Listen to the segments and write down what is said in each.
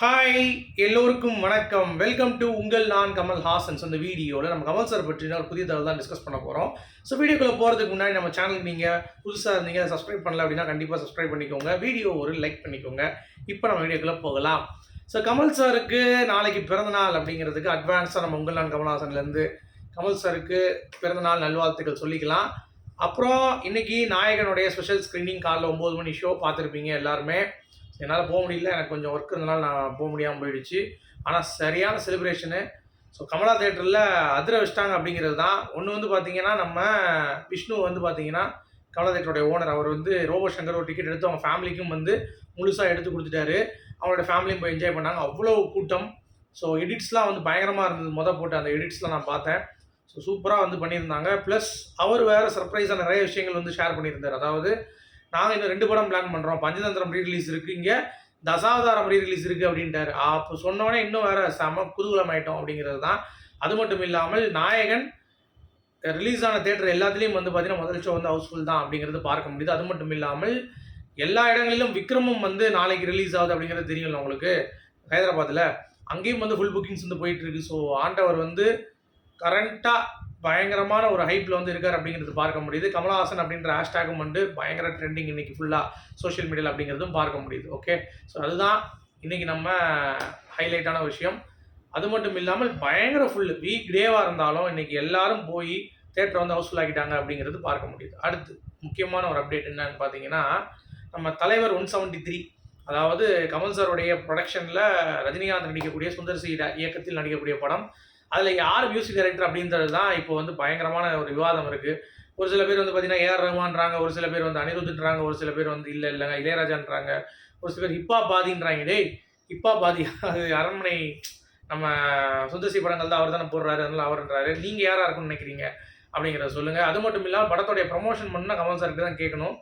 Hi எல்லோருக்கும் வணக்கம். Welcome to உங்கள் நான் கமல் ஹாசன்ஸ் அந்த வீடியோவில் நம்ம கமல் சார் பற்றின ஒரு புதிய தகவல் தான் டிஸ்கஸ் பண்ண போகிறோம் ஸோ வீடியோக்குள்ளே போகிறதுக்கு முன்னாடி நம்ம சேனலுக்கு நீங்கள் புதுசாக இருந்தீங்க சப்ஸ்கிரைப் பண்ணல அப்படின்னா கண்டிப்பாக சப்ஸ்கிரைப் பண்ணிக்கோங்க. வீடியோ ஒரு லைக் பண்ணிக்கோங்க. இப்போ நம்ம வீடியோக்குள்ளே போகலாம். ஸோ கமல் சாருக்கு நாளைக்கு பிறந்தநாள் அப்படிங்கிறதுக்கு அட்வான்ஸாக நம்ம உங்கள் நான் கமல்ஹாசன்லேருந்து கமல் சாருக்கு பிறந்தநாள் நல்வாழ்த்துக்கள் சொல்லிக்கலாம். அப்புறம் இன்னைக்கு நாயகனுடைய ஸ்பெஷல் ஸ்க்ரீனிங் காலைல ஒம்பது மணி ஷோ பார்த்துருப்பீங்க எல்லாருமே. என்னால் போக முடியல. எனக்கு கொஞ்சம் ஒர்க் இருந்தனால நான் போக முடியாமல் போயிடுச்சு. ஆனால் சரியான செலிப்ரேஷனு ஸோ கமலா தேட்டரில் அதிர வச்சிட்டாங்க அப்படிங்கிறது தான். ஒன்று வந்து பார்த்தீங்கன்னா நம்ம விஷ்ணு வந்து பார்த்தீங்கன்னா கமலா தேட்டருடைய ஓனர் அவர் வந்து ரோபோ சங்கர் ஒரு டிக்கெட் எடுத்து அவங்க ஃபேமிலிக்கும் வந்து முழுசாக எடுத்து கொடுத்துட்டாரு. அவங்களோட ஃபேமிலியும் போய் என்ஜாய் பண்ணாங்க. அவ்வளோ கூட்டம். ஸோ எடிட்ஸ்லாம் வந்து பயங்கரமாக இருந்தது. மொதல் போட்டு அந்த எடிட்ஸ்லாம் நான் பார்த்தேன். ஸோ சூப்பராக வந்து பண்ணியிருந்தாங்க. ப்ளஸ் அவர் வேறு சர்ப்ரைஸாக நிறைய விஷயங்கள் வந்து ஷேர் பண்ணியிருந்தார். அதாவது நாங்கள் இன்னும் ரெண்டு படம் பிளான் பண்ணுறோம் பஞ்சதந்திரம் ரீ ரிலீஸ் இருக்குது இங்கே தசாவதாரம் ரீ ரிலீஸ் இருக்குது அப்படின்ட்டாரு. அப்போ சொன்னோடனே இன்னும் வேறு செம குதூகலம் ஆயிட்டோம் அப்படிங்கிறது தான் அது மட்டும் இல்லாமல் நாயகன் ரிலீஸ் ஆன தேட்டர் எல்லாத்துலேயும் வந்து பார்த்தீங்கன்னா முதல் ஷோ வந்து ஹவுஸ்ஃபுல் தான் அப்படிங்கிறது பார்க்க முடியுது. அது மட்டும் இல்லாமல் எல்லா இடங்களிலும் விக்ரமும் வந்து நாளைக்கு ரிலீஸ் ஆகுது அப்படிங்கிறது தெரியும்ல உங்களுக்கு? ஹைதராபாத்தில் அங்கேயும் வந்து ஃபுல் புக்கிங்ஸ் வந்து போயிட்டுருக்கு ஸோ ஆண்டவர் வந்து கரண்ட்டாக பயங்கரமான ஒரு ஹைப்பில் வந்து இருக்கார் அப்படிங்கிறது பார்க்க முடியுது. கமலஹாசன் அப்படின்ற ஹேஷ்டேகும் வந்து பயங்கர ட்ரெண்டிங் இன்னைக்கு ஃபுல்லாக சோஷியல் மீடியாவில் அப்படிங்கிறதும் பார்க்க முடியுது. ஓகே ஸோ அதுதான் இன்னைக்கு நம்ம ஹைலைட்டான விஷயம். அது மட்டும் இல்லாமல் பயங்கர ஃபுல் வீக் டேவாக இருந்தாலும் இன்னைக்கு எல்லாரும் போய் தேட்டர் வந்து ஹவுஸ்ஃபுல் ஆகிட்டாங்க அப்படிங்கிறது பார்க்க முடியுது. அடுத்து முக்கியமான ஒரு அப்டேட் என்னன்னு பார்த்தீங்கன்னா நம்ம தலைவர் ஒன் செவன்ட்டி த்ரீ அதாவது கமல் சாருடைய ப்ரொடக்ஷனில் ரஜினிகாந்த் நடிக்கக்கூடிய சுந்தர் சி இயக்கத்தில் நடிக்கக்கூடிய படம் அதில் யார் மியூசிக் டைரக்டர் அப்படின்றது தான் இப்போ வந்து பயங்கரமான ஒரு விவாதம் இருக்குது ஒரு சில பேர் வந்து பார்த்தீங்கன்னா ஏஆர் ரஹ்மான்றாங்க ஒரு சில பேர் வந்து அனிருத்துன்றாங்க ஒரு சில பேர் வந்து இல்லை இல்லைங்க இளையராஜான்றாங்க ஒரு சில பேர் ஹிப்பா பாதின்றாங்க டேய் ஹிப்பா பாதி அது அரண்மனை நம்ம சுந்தசி படங்கள் தான் அவர் தானே போடுறாரு அதனால அவர்ன்றாரு. நீங்கள் யாராக இருக்கும்னு நினைக்கிறீங்க? அப்படிங்கிறத சொல்லுங்கள் அது மட்டும் இல்லாமல் படத்தோடைய ப்ரமோஷன் பண்ணால் கமல் சார்கிட்ட தான் கேட்கணும்.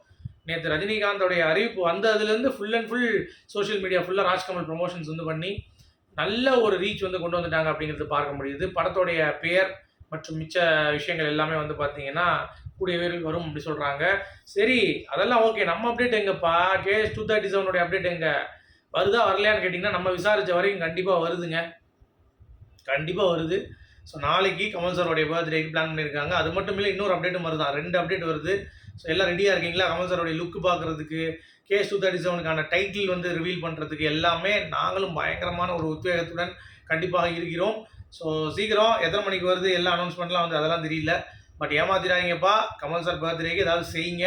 நேற்று ரஜினிகாந்தோடைய அறிவிப்பு வந்ததுலேருந்து full and full social media ஃபுல்லாக ராஜ்கமல் ப்ரமோஷன்ஸ் வந்து பண்ணி நல்ல ஒரு ரீச் வந்து கொண்டு வந்துட்டாங்க அப்படிங்கிறது பார்க்க முடியுது. படத்தோடைய பெயர் மற்றும் மிச்ச விஷயங்கள் எல்லாமே வந்து பார்த்தீங்கன்னா கூடிய விரைவில் வரும் அப்படி சொல்கிறாங்க சரி அதெல்லாம் ஓகே நம்ம அப்டேட் எங்கப்பா? கேஎஸ் டூ தேர்ட்டி செவனுடைய அப்டேட் எங்க? வருதா வரலையான்னு கேட்டிங்கன்னா நம்ம விசாரித்த வரைக்கும் கண்டிப்பாக வருதுங்க. கண்டிப்பாக வருது. ஸோ நாளைக்கு கமல் சாரோடைய பர்த்டேக்கு பிளான் பண்ணியிருக்காங்க அது மட்டும் இல்லை இன்னொரு அப்டேட்டும் வருதான் ரெண்டு அப்டேட் வருது. ஸோ எல்லாம் ரெடியாக இருக்கீங்களா? கமல் சாரோடைய லுக்கு பார்க்குறதுக்கு கே டூ தேர்ட்டி செவனுக்கான டைட்டில் வந்து ரிவீல் பண்ணுறதுக்கு எல்லாமே நாங்களும் பயங்கரமான ஒரு உத்வேகத்துடன் கண்டிப்பாக இருக்கிறோம். ஸோ சீக்கிரம் எத்தனை மணிக்கு வருது? எல்லா அனௌன்ஸ்மெண்ட்லாம் வந்து அதெல்லாம் தெரியல. பட் ஏமாத்திடாதீங்கப்பா. கமல் சார் பர்த்டேக்கு ஏதாவது செய்யுங்க.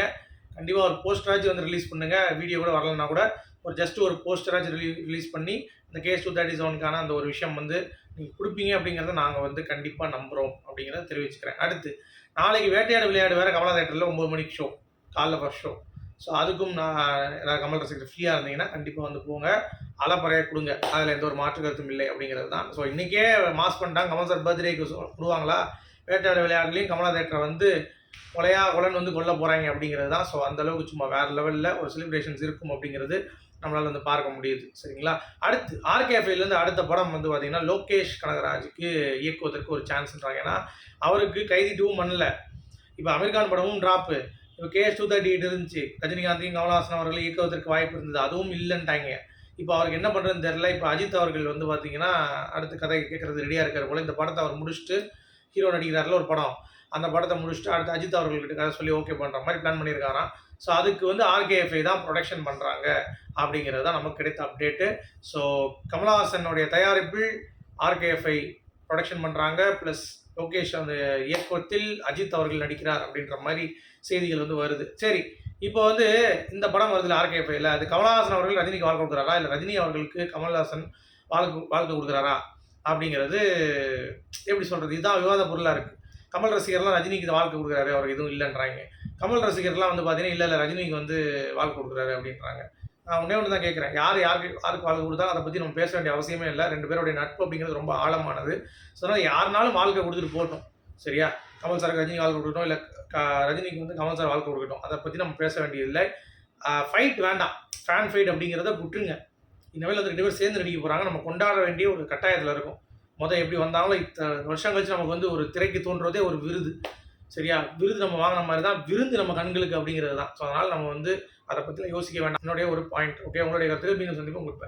கண்டிப்பாக ஒரு போஸ்டராச்சும் வந்து ரிலீஸ் பண்ணுங்கள் வீடியோ கூட வரலன்னா கூட ஒரு ஜஸ்ட் ஒரு போஸ்டராச்சும் ரிலீ ரிலீஸ் பண்ணி இந்த கேஸ் டூ தேர்ட்டி செவனுக்கான அந்த ஒரு விஷயம் வந்து நீங்கள் கொடுப்பீங்க அப்படிங்கிறத நாங்கள் வந்து கண்டிப்பாக நம்புகிறோம் அப்படிங்கிறத தெரிவிச்சுக்கிறேன். அடுத்து நாளைக்கு வேட்டையாடு விளையாடு வேறு கமலா தேட்டரில் ஒம்பது மணிக்கு ஷோ காலைல ஃபஸ்ட் ஷோ ஸோ அதுக்கும் நான் ஏதாவது கமல் ரசிகர் ஃப்ரீயாக இருந்தீங்கன்னா கண்டிப்பாக வந்து போங்க. அலப்பறைய கொடுங்க. அதில் எந்த ஒரு மாற்று கருத்தும் இல்லை அப்படிங்கிறது தான். ஸோ இன்றைக்கே மாஸ் பண்ணிட்டாங்க. கமல் சார் பர்த்டேக்கு கொடுவாங்களா வேட்டையாடு விளையாடுலையும் கமலா தேட்டரை வந்து கொலையா கொலன் வந்து கொல்ல போகிறாங்க அப்படிங்கிறது தான். ஸோ அந்தளவுக்கு சும்மா வேறு லெவலில் ஒரு செலிப்ரேஷன்ஸ் இருக்கும் அப்படிங்கிறது நம்மளால் வந்து பார்க்க முடியுது. சரிங்களா? அடுத்து ஆர்கேஃபைலேருந்து அடுத்த படம் வந்து பார்த்தீங்கன்னா லோகேஷ் கனகராஜுக்கு இயக்குவதற்கு ஒரு சான்ஸ்ன்றாங்க ஏன்னா அவருக்கு கைதி டூவும் பண்ணல. இப்போ அமெரிக்கான் படமும் ட்ராப்பு இப்போ கேஎஸ் டூ தேர்ட்டி எயிட் இருந்துச்சு. ரஜினிகாந்தையும் கமலஹாசன் அவர்கள் இயக்குவதற்கு வாய்ப்பு இருந்தது. அதுவும் இல்லைன்ட்டாங்க. இப்போ அவருக்கு என்ன பண்ணுறதுன்னு தெரில இப்போ அஜித் அவர்கள் வந்து பார்த்தீங்கன்னா அடுத்து கதை கேட்குறது ரெடியாக இருக்கிற போல். இந்த படத்தை அவர் முடிச்சுட்டு ஹீரோ நடிக்கிறாரில் ஒரு படம். அந்த படத்தை முடிச்சுட்டு அடுத்து அஜித் அவர்கள்கிட்ட கதை சொல்லி ஓகே பண்ணுற மாதிரி பிளான் பண்ணியிருக்காராம். ஸோ அதுக்கு வந்து ஆர்கேஎஃப்ஐ தான் ப்ரொடக்ஷன் பண்ணுறாங்க அப்படிங்கிறது தான் நமக்கு கிடைத்த அப்டேட்டு ஸோ கமலஹாசனுடைய தயாரிப்பில் R K F I production பண்ணுறாங்க ப்ளஸ் லோகேஷ் அந்த இயக்கத்தில் அஜித் அவர்கள் நடிக்கிறார் அப்படின்ற மாதிரி செய்திகள் வந்து வருது. சரி இப்போ வந்து இந்த படம் வருதுல ஆர்கேஎஃப்ஐல அது கமலஹாசன் அவர்கள் ரஜினிக்கு வாழ்க்கை கொடுக்குறாரா? இல்லை ரஜினி அவர்களுக்கு கமல்ஹாசன் வாழ்க்கை வாழ்க்கை கொடுக்குறாரா? அப்படிங்கிறது எப்படி சொல்கிறது இதுதான் விவாத பொருளாக இருக்குது கமல் ரசிகர்லாம் ரஜினிக்கு வாழ்க்கை கொடுக்குறாரு அவர் எதுவும் இல்லைன்றாங்க. கமல் ரசிகர்லாம் வந்து பார்த்தீங்கன்னா இல்லை இல்லை ரஜினிக்கு வந்து வாழ்க்கை கொடுக்குறாரு அப்படின்றாங்க. நான் ஒன்றே ஒன்று தான் கேட்குறேன் யார் யாருக்கு யாருக்கு வாழ்க்கை கொடுத்தா அதை பற்றி நம்ம பேச வேண்டிய அவசியமே இல்லை. ரெண்டு பேருடைய நட்பு அப்படிங்கிறது ரொம்ப ஆழமானது. ஸோ அதனால் யாருனாலும் வாழ்க்கை கொடுத்துட்டு போட்டோம் சரியா? கமல் சாருக்கு ரஜினி வாழ்க்கை கொடுக்கட்டும் இல்லை ரஜினிக்கு வந்து கமல் சார் வாழ்க்கை கொடுக்கட்டும். அதை பற்றி நம்ம பேச வேண்டியதில்லை. ஃபைட் வேண்டாம். ஃபேன் ஃபைட் அப்படிங்கிறத விட்டுருங்க. இனிமேல் வந்து ரெண்டு பேர் சேர்ந்து நடிக்க போகிறாங்க நம்ம கொண்டாட வேண்டிய ஒரு கட்டாயத்தில் இருக்கும். மொதல் எப்படி வந்தாங்களோ இத்தனை வருஷம் கழிச்சு நமக்கு வந்து ஒரு திரைக்கு தோன்றதே ஒரு விருது. சரியா? விருது நம்ம வாங்கின மாதிரி தான் விருந்து நம்ம கண்களுக்கு அப்படிங்கிறது தான். ஸோ அதனால் நம்ம வந்து அதை பற்றிலாம் யோசிக்க வேண்டாம். என்னுடைய ஒரு பாயிண்ட் ஓகே உங்களுடைய கருத்துக்கு மீண்டும் சந்திப்பு உங்களுக்கு